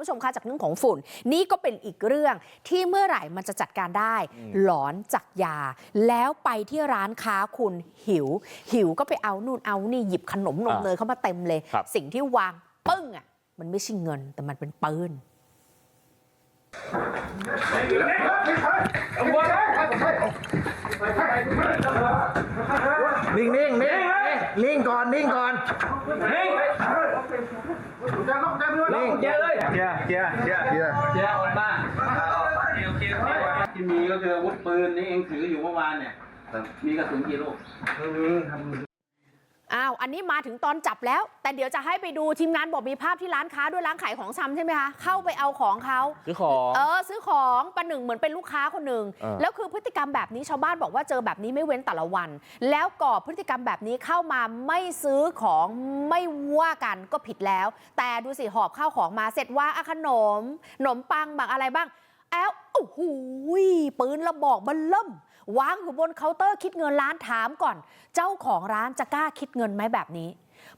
คุณผู้ชมคะจากเรื่องของฝุ่น นี่ก็เป็นอีกเรื่องที่เมื่อไหร่มันจะจัดการได้ หลอนจากยา แล้วไปที่ร้านค้าคุณหิว หิวก็ไปเอานู่นเอานี่หยิบขนมนมอ่าเนยเข้ามาเต็มเลยครับสิ่งที่วางปึ้งอะมันไม่ใช่เงินแต่มันเป็นปืนนิ่งนิ่งนิ่งนิ่งก่อนนิ่งก่อนนิ่ง เจ๊เลยเจ๊เจ๊เจ๊เดี๋ยวเจ๊ออกมาที่มีก็คืออาวุธปืนนี่เองถืออยู่เมื่อวานเนี่ย มีกระสุนกี่ลูก อ้าวอันนี้มาถึงตอนจับแล้ว แต่เดี๋ยวจะให้ไปดูทีมงานบอกมีภาพที่ร้านค้าด้วยร้านขายของชำใช่ไหมคะเข้าไปเอาของเขาซื้อของเออซื้อของประหนึ่งเหมือนเป็นลูกค้าคนหนึ่งเออแล้วคือพฤติกรรมแบบนี้ชาวบ้านบอกว่าเจอแบบนี้ไม่เว้นแต่ละวัน แล้วก่อพฤติกรรมแบบนี้เข้ามาไม่ซื้อของไม่ว่ากันก็ผิดแล้ว แต่ดูสิหอบข้าวของมาเสร็จว่าอะขนมขนมปังบางอะไรบ้างแอลโอ้โหปืนระบอกมันเริ่ม วางอยู่บนเคาน์เตอร์คิดเงินร้านถามก่อน เจ้าของร้านจะกล้าคิดเงินไหมแบบนี้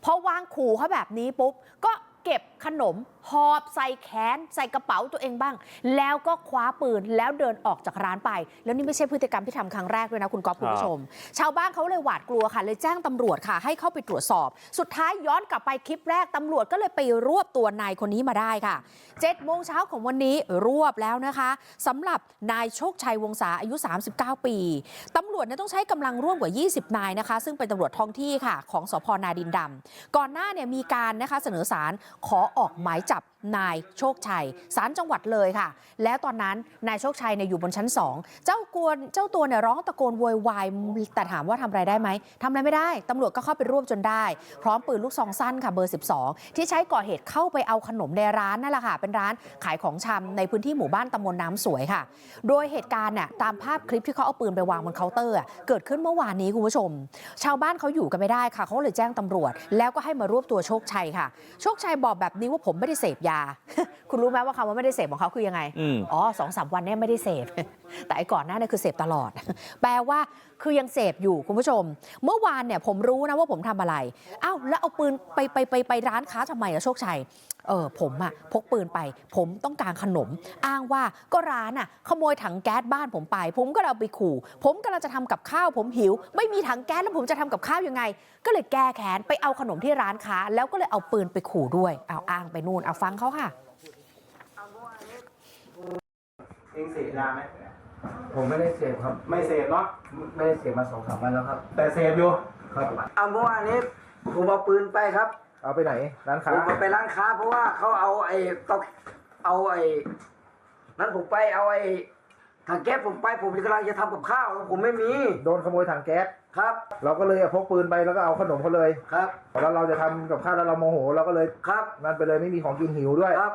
พอวางขู่เขาแบบนี้ปุ๊บก็ เก็บขนมหอบใส่แขนใส่กระเป๋าตัวเองบ้าง แล้วก็คว้าปืนแล้วเดินออกจากร้านไป แล้วนี่ไม่ใช่พฤติกรรมที่ทำครั้งแรกด้วยนะคุณก๊อฟคุณผู้ชม ชาวบ้านเขาเลยหวาดกลัวค่ะ เลยแจ้งตำรวจค่ะ ให้เข้าไปตรวจสอบ สุดท้ายย้อนกลับไปคลิปแรกตำรวจก็เลยไปรวบตัวนายคนนี้มาได้ค่ะ7โมงเช้าของวันนี้รวบแล้วนะคะสำหรับนายโชคชัยวงศาอายุ 39 ปีตำรวจเนี่ยต้องใช้กำลังร่วมกว่า 20 นายนะคะ ซึ่งเป็นตำรวจท้องที่ค่ะ ของสพนาดินดำก่อนหน้าเนี่ยมีการนะคะเสนอสารขอออกหมายจับนายโชคชัยศาลจังหวัดเลยค่ะ แล้วตอนนั้นนายโชคชัยเนี่ยอยู่บนชั้น2เจ้ากวนเจ้าตัวเนี่ยร้องตะโกนโวยวายแต่ถามว่าทำอะไรได้ไหมทำอะไรไม่ได้ตำรวจก็เข้าไปรวบจนได้ พร้อมปืนลูกซองสั้นค่ะเบอร์ 12 ที่ใช้ก่อเหตุเข้าไปเอาขนมในร้านนั่นแหละค่ะ เป็นร้านขายของชำในพื้นที่หมู่บ้านตำบลน้ำสวยค่ะ โดยเหตุการณ์เนี่ยตามภาพคลิปที่เขาเอาปืนไปวางบนเคาน์เตอร์เกิดขึ้นเมื่อวานนี้คุณผู้ชม ชาวบ้านเขาอยู่กันไม่ได้ค่ะเขาเลยแจ้งตำรวจ แล้วก็ให้มารวบตัวโชคชัยค่ะ โชคชัยบอกแบบนี้ว่าผมไม่ได้เสพยาคุณรู้ไหมว่าคำว่าไม่ได้เสพของเขาคือยังไงอืมอ๋อสองสามวันเนี่ยไม่ได้เสพ แต่ไอ้ก่อนหน้าเนี่ยคือเสพตลอด แปลว่าคือยังเสพอยู่คุณผู้ชม เมื่อวานเนี่ยผมรู้นะว่าผมทำอะไรอ้าวแล้วเอาปืนไปไปไปไปร้านค้าทำไมอะโชคชัยเออผมอะพกปืนไป ผมต้องการขนม อ้างว่าก็ร้านอะขโมยถังแก๊สบ้านผมไป ผมก็เลยเอาไปขู่ ผมกำลังจะทำกับข้าว ผมหิว ไม่มีถังแก๊สแล้วผมจะทำกับข้าวยังไง ก็เลยแก้แค้นไปเอาขนมที่ร้านค้า แล้วก็เลยเอาปืนไปขู่ด้วยเอาอ้างไปนู่นเอาฟังเขาค่ะเองเสพยาไหม ผมไม่ได้เสพครับ ไม่เสพเนาะไม่ได้เสพมาสองสามวันแล้วครับ แต่เสพอยู่ครับเอาเมื่อวานนี้ผมเอาปืนไปครับ เอาไปไหน ร้านผค้ามเอาไปร้านค้า เพราะว่าเขาเอาไอ้เตาเอาไอ้นั้นผมไปเอาไอ้ถังแก๊สผมไปผมกำลังจะทำกับข้าวผมไม่มีโดนขโมยถังแก๊สครับเราก็เลยเอาพกปืนไปแล้วก็เอาขนมเขาเลยครับ แล้วเราจะทำกับข้าวแล้วเราโมโหเราก็เลยครับ นั่นไปเลยไม่มีของกินหิวด้วย ครับ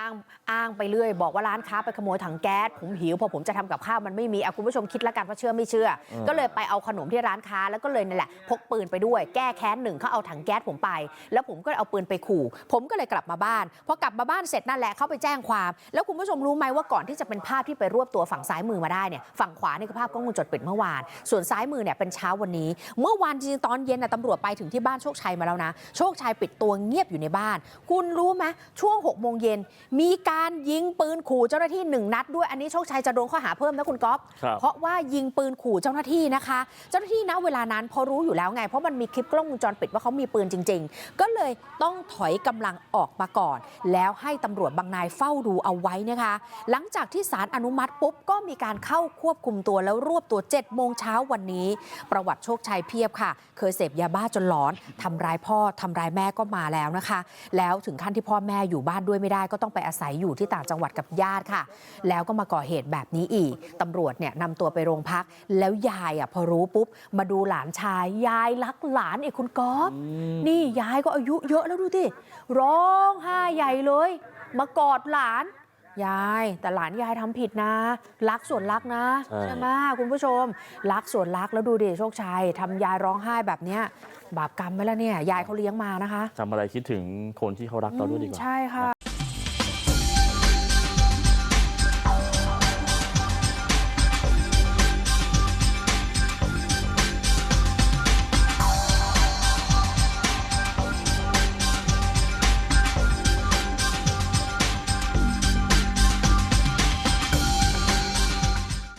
อ้างอ้างไปเรื่อยบอกว่าร้านค้าไปขโมยถังแก๊สผมหิวพอผมจะทำกับข้าวมันไม่มีอะคุณผู้ชมคิดละกันว่าเชื่อไม่เชื่ออก็เลยไปเอาขนมที่ร้านค้าแล้วก็เลยนั่นแหละพกปืนไปด้วย แก้แค้นหนึ่งเขาเอาถังแก๊สผมไป แล้วผมก็เอาปืนไปขู่ ผมก็เลยกลับมาบ้านพอกลับมาบ้านเสร็จนั่นแหละเขาไปแจ้งความ แล้วคุณผู้ชมรู้ไหมว่าก่อนที่จะเป็นภาพที่ไปรวบตัวฝั่งซ้ายมือมาได้เนี่ยฝั่งขวานี่คือภาพกล้องวงจรปิดเมื่อวาน ส่วนซ้ายมือเนี่ยเป็นเช้าวันนี้ เมื่อวานจริงๆตอนเย็นน่ะตำรวจไปถึงที่บ้านโชคชัยมาแล้วนะ โชคชัยปิดตัวเงียบอยู่ในบ้าน คุณรู้ไหมช่วง6กโมงเย็นมีการยิงปืนขู่เจ้าหน้าที่หนึ่งนัดด้วยอันนี้โชคชัยจะโดนข้อหาเพิ่มนะคุณก๊อฟครับเพราะว่ายิงปืนขู่เจ้าหน้าที่นะคะ เจ้าหน้าที่ณเวลานั้นพอรู้อยู่แล้วไง เพราะมันมีคลิปกล้องวงจรปิดว่าเขามีปืนจริง ๆ ก็เลยต้องถอยกำลังออกมาก่อน แล้วให้ตำรวจบางนายเฝ้าดูเอาไว้นะคะ หลังจากที่ศาลอนุมัติปุ๊บก็มีการเข้าควบคุมตัวแล้วรวบตัว7โมงเช้าวันนี้ ประวัติโชคชัยเพียบค่ะ เคยเสพยาบ้าจนหลอนทำร้ายพ่อทำร้ายแม่ก็มาแล้วนะคะ แล้วถึงขั้นที่พ่อแม่อยู่บ้านด้วยไม่ได้ก็ต้องไปอาศัยอยู่ที่ต่างจังหวัดกับญาติค่ะ แล้วก็มาก่อเหตุแบบนี้อีกตำรวจเนี่ยนำตัวไปโรงพัก แล้วยายอะพอรู้ปุ๊บ มาดูหลานชาย ยายรักหลานอีกคุณก๊อฟนี่ยายก็อายุเยอะแล้วดูดิร้องไห้ใหญ่เลย มากอดหลานยายแต่หลานยายทำผิดนะ รักส่วนรักนะใช่ใช่ไหมคุณผู้ชม รักส่วนรักแล้วดูดิโชคชัยทำยายร้องไห้แบบเนี้ยบาปกรรมไหมล่ะเนี่ย ยายเขาเลี้ยงมานะคะทำอะไรคิดถึงคนที่เขารักเราด้วยดีกว่าใช่ค่ะ